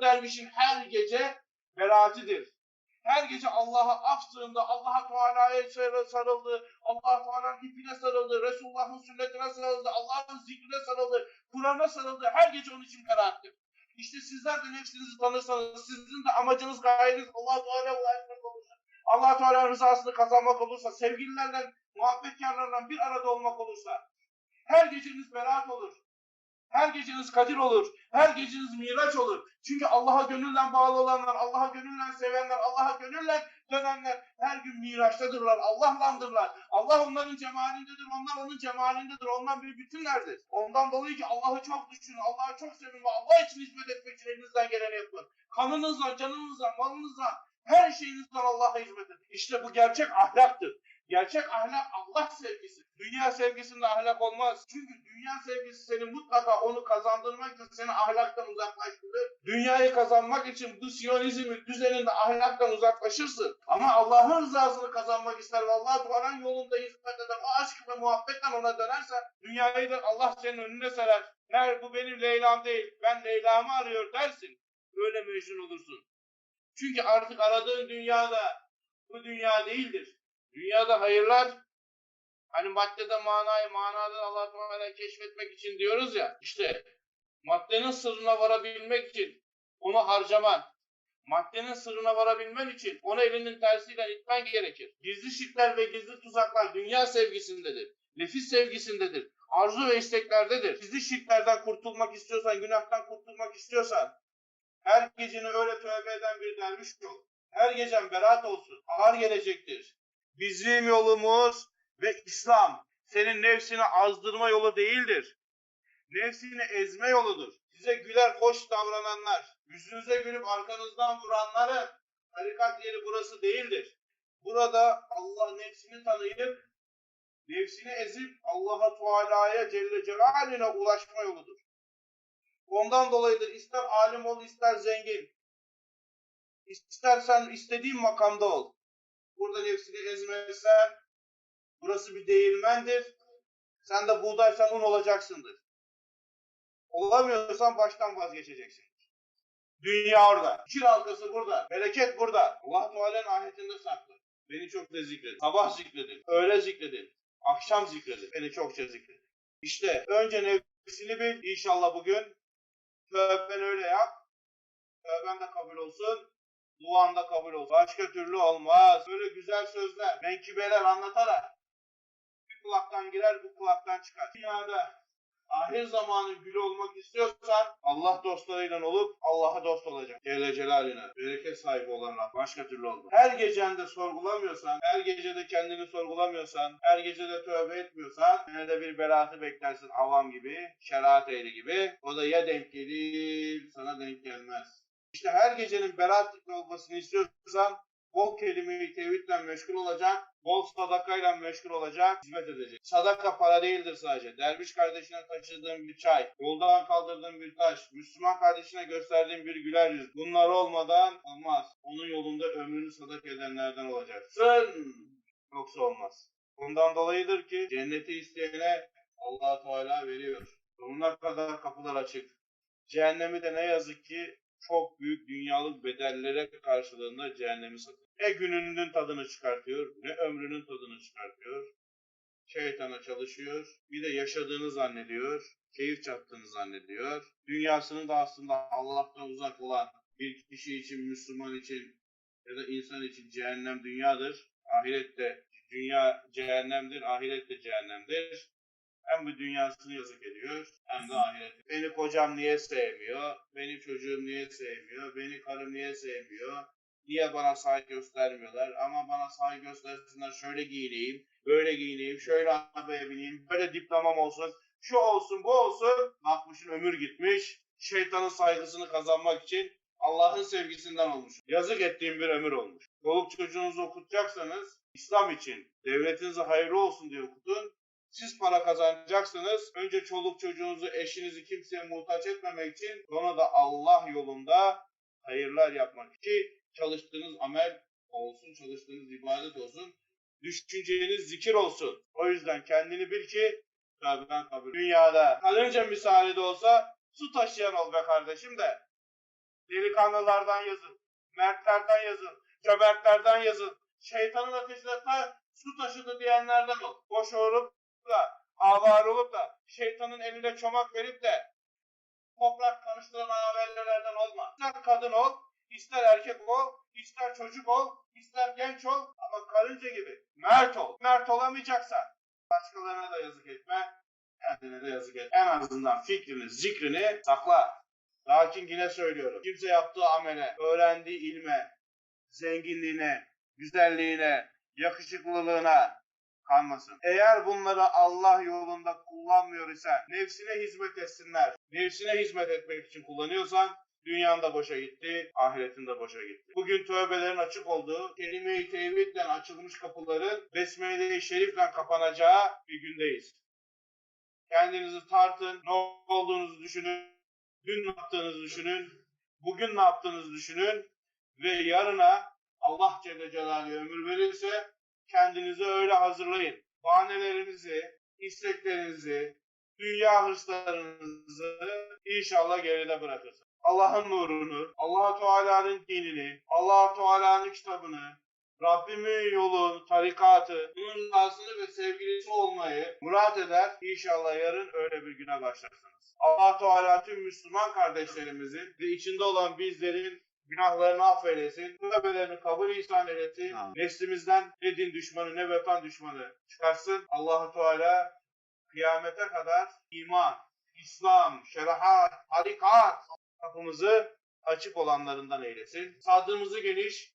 dervişin her gece beraatidir. Her gece Allah'a af sığındı, Allah'a Teala'ya sarıldı, Allah'a Teala'nın ipine sarıldı, Resulullah'ın sünnetine sarıldı, Allah'ın zikrine sarıldı, Kur'an'a sarıldı. Her gece onun için beraattir. İşte sizler de nefsinizi tanırsanız, sizin de amacınız, gayeniz Allah Teala'ya ulaşmak olursa, Allah Teala'nın rızasını kazanmak olursa, sevgililerle, muhabbetkarlarla bir arada olmak olursa, her geceniz beraat olur. Her geceniz kadir olur. Her geceniz miraç olur. Çünkü Allah'a gönüllen bağlı olanlar, Allah'a gönüllen sevenler, Allah'a gönüllen dönenler her gün miraçtadırlar. Allah'landırlar. Allah onların cemalindedir. Onlar onun cemalindedir. Onlar bir bütünlerdir. Ondan dolayı ki Allah'ı çok düşünün. Allah'ı çok sevin ve Allah için hizmet etmek için elinizden geleni yapın. Kanınızla, canınızla, malınızla, her şeyinizle Allah'a hizmet edin. İşte bu gerçek ahlaktır. Gerçek ahlak Allah sevgisi. Dünya sevgisinde ahlak olmaz. Çünkü dünya sevgisi seni mutlaka onu kazandırmak için seni ahlaktan uzaklaştırır. Dünyayı kazanmak için bu siyonizmin düzeninde ahlaktan uzaklaşırsın. Ama Allah'ın rızasını kazanmak ister ve Allah Teala'nın yolunda hizmet eder. O aşk ve muhabbetten ona dönersen dünyayı da Allah senin önüne serer. Mer bu benim Leyla'm değil. Ben Leyla'mı arıyor dersin. Öyle mecnun olursun. Çünkü artık aradığın dünyada bu dünya değildir. Dünyada hayırlar hani maddede manayı manada Allah Teala keşfetmek için diyoruz ya işte maddenin sırrına varabilmek için onu harcaman maddenin sırrına varabilmen için onu elinin tersiyle itmen gerekir. Gizli şirkler ve gizli tuzaklar dünya sevgisindedir. Nefis sevgisindedir. Arzu ve isteklerdedir. Gizli şirklerden kurtulmak istiyorsan, günahtan kurtulmak istiyorsan her geceni öyle tövbe eden bir derviş ol. Her gecen beraat olsun. Ağır gelecektir. Bizim yolumuz ve İslam senin nefsini azdırma yolu değildir. Nefsini ezme yoludur. Size güler hoş davrananlar, yüzünüze gülüp arkanızdan vuranların tarikat yeri burası değildir. Burada Allah nefsini tanıyıp, nefsini ezip Allah'a Teala'ya Celle Celaluhu'na ulaşma yoludur. Ondan dolayıdır ister alim ol ister zengin. İstersen istediğin makamda ol. Burada nefsini ezmezsen burası bir değirmendir. Sen de buğdaysan un olacaksındır. Olamıyorsan baştan vazgeçeceksin. Dünya orada. Kir halkası burada. Bereket burada. Allah Teala'nın ayetinde saklı. Beni çok da zikredin. Sabah zikredin. Öğle zikredin. Akşam zikredin. Beni çokça zikredin. İşte önce nefsini bil. İnşallah bugün tövben öyle yap. Tövben de kabul olsun. Da kabul olsun. Başka türlü olmaz. Böyle güzel sözler, menkıbeler anlatarak bir kulaktan girer, bu kulaktan çıkar. Dünyada ahir zamanı gülü olmak istiyorsan Allah dostlarıyla olup Allah'a dost olacak. Celle Celaluhu'na. Bereket sahibi olanlar. Başka türlü olmaz. Her gecende sorgulamıyorsan, her gecede kendini sorgulamıyorsan, her gecede tövbe etmiyorsan yine de bir beraatı beklersin avam gibi, şeriat ehli gibi. O da ya denk gelir, sana denk gelmez. İşte her gecenin beraatlikle olmasını istiyorsan bol kelime-i tevhidle meşgul olacak, bol sadakayla meşgul olacak, hizmet edecek. Sadaka para değildir sadece. Derviş kardeşine taşıdığın bir çay, yoldan kaldırdığın bir taş, Müslüman kardeşine gösterdiğin bir güler yüz. Bunlar olmadan olmaz. Onun yolunda ömrünü sadak edenlerden olacaksın. Yoksa olmaz. Bundan dolayıdır ki cenneti isteyene allah Teala veriyor. Sonuna kadar kapılar açık. Cehennemi de ne yazık ki çok büyük dünyalık bedellere karşılığında cehennemi satıyor. Ne gününün tadını çıkartıyor, ne ömrünün tadını çıkartıyor. Şeytana çalışıyor, bir de yaşadığını zannediyor, keyif çattığını zannediyor. Dünyasını da aslında Allah'tan uzak olan bir kişi için, Müslüman için ya da insan için cehennem dünyadır. Ahirette dünya cehennemdir, ahirette cehennemdir. Hem bu dünyasını yazık ediyor hem de ahireti. Beni kocam niye sevmiyor? Benim çocuğum niye sevmiyor? Beni karım niye sevmiyor? Niye bana saygı göstermiyorlar? Ama bana saygı göstersinler şöyle giyineyim, böyle giyineyim, şöyle arabaya bineyim, böyle diplomam olsun, şu olsun, bu olsun. Bakmışın ömür gitmiş. Şeytanın saygısını kazanmak için Allah'ın sevgisinden olmuş. Yazık ettiğim bir ömür olmuş. Çoluk çocuğunuzu okutacaksanız İslam için devletinize hayırlı olsun diye okutun. Siz para kazanacaksınız. Önce çoluk çocuğunuzu, eşinizi kimseye muhtaç etmemek için sonra da Allah yolunda hayırlar yapmak ki çalıştığınız amel olsun, çalıştığınız ibadet olsun, düşünceniz zikir olsun. O yüzden kendini bil ki ben kabul. Dünyada kalınca misali de olsa su taşıyan ol be kardeşim de Delikanlılardan yazın. Mertlerden yazın. Cömertlerden yazın. Şeytanın ateşine su taşıdı diyenlerden ol. Boş olup da, avar olup da, şeytanın eline çomak verip de toprak karıştıran haberlerden olma. İster kadın ol, ister erkek ol, ister çocuk ol, ister genç ol ama karınca gibi mert ol. Mert olamayacaksan başkalarına da yazık etme, kendine de yazık et. En azından fikrini, zikrini sakla. Lakin yine söylüyorum. Kimse yaptığı amele, öğrendiği ilme, zenginliğine, güzelliğine, yakışıklılığına kanmasın. Eğer bunları Allah yolunda kullanmıyor isen nefsine hizmet etsinler. Nefsine hizmet etmek için kullanıyorsan dünyan da boşa gitti, ahiretin de boşa gitti. Bugün tövbelerin açık olduğu, kelime-i tevhidle açılmış kapıların besmele-i şerifle kapanacağı bir gündeyiz. Kendinizi tartın, ne olduğunuzu düşünün, dün ne yaptığınızı düşünün, bugün ne yaptığınızı düşünün ve yarına Allah Celle Celaluhu ömür verirse kendinizi öyle hazırlayın. Bahanelerinizi, isteklerinizi, dünya hırslarınızı inşallah geride bırakırsınız. Allah'ın nurunu, allah Teala'nın dinini, allah Teala'nın kitabını, Rabbimin yolu, tarikatı, bunun rızasını ve sevgilisi olmayı murat eder. İnşallah yarın öyle bir güne başlarsınız. allah Teala tüm Müslüman kardeşlerimizin ve içinde olan bizlerin günahlarını affeylesin, tövbelerini kabul ihsan eylesin, Amin. neslimizden ne din düşmanı ne vatan düşmanı çıkarsın. allah Teala kıyamete kadar iman, İslam, şeriat, tarikat kapımızı açık olanlarından eylesin. Sadığımızı geniş,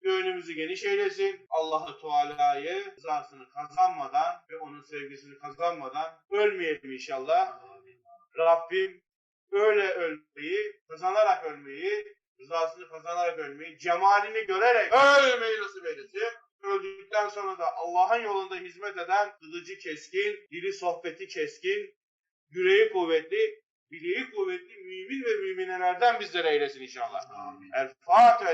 göğünümüzü geniş eylesin. Allah-u Teala'yı rızasını kazanmadan ve onun sevgisini kazanmadan ölmeyelim inşallah. Rabbim öyle ölmeyi, kazanarak ölmeyi, rızasını kazanarak ölmeyi, cemalini görerek ölmeyi nasip eylesin. Öldükten sonra da Allah'ın yolunda hizmet eden kılıcı keskin, dili sohbeti keskin, yüreği kuvvetli, bileği kuvvetli mümin ve müminelerden bizlere eylesin inşallah. Amin. El Fatiha.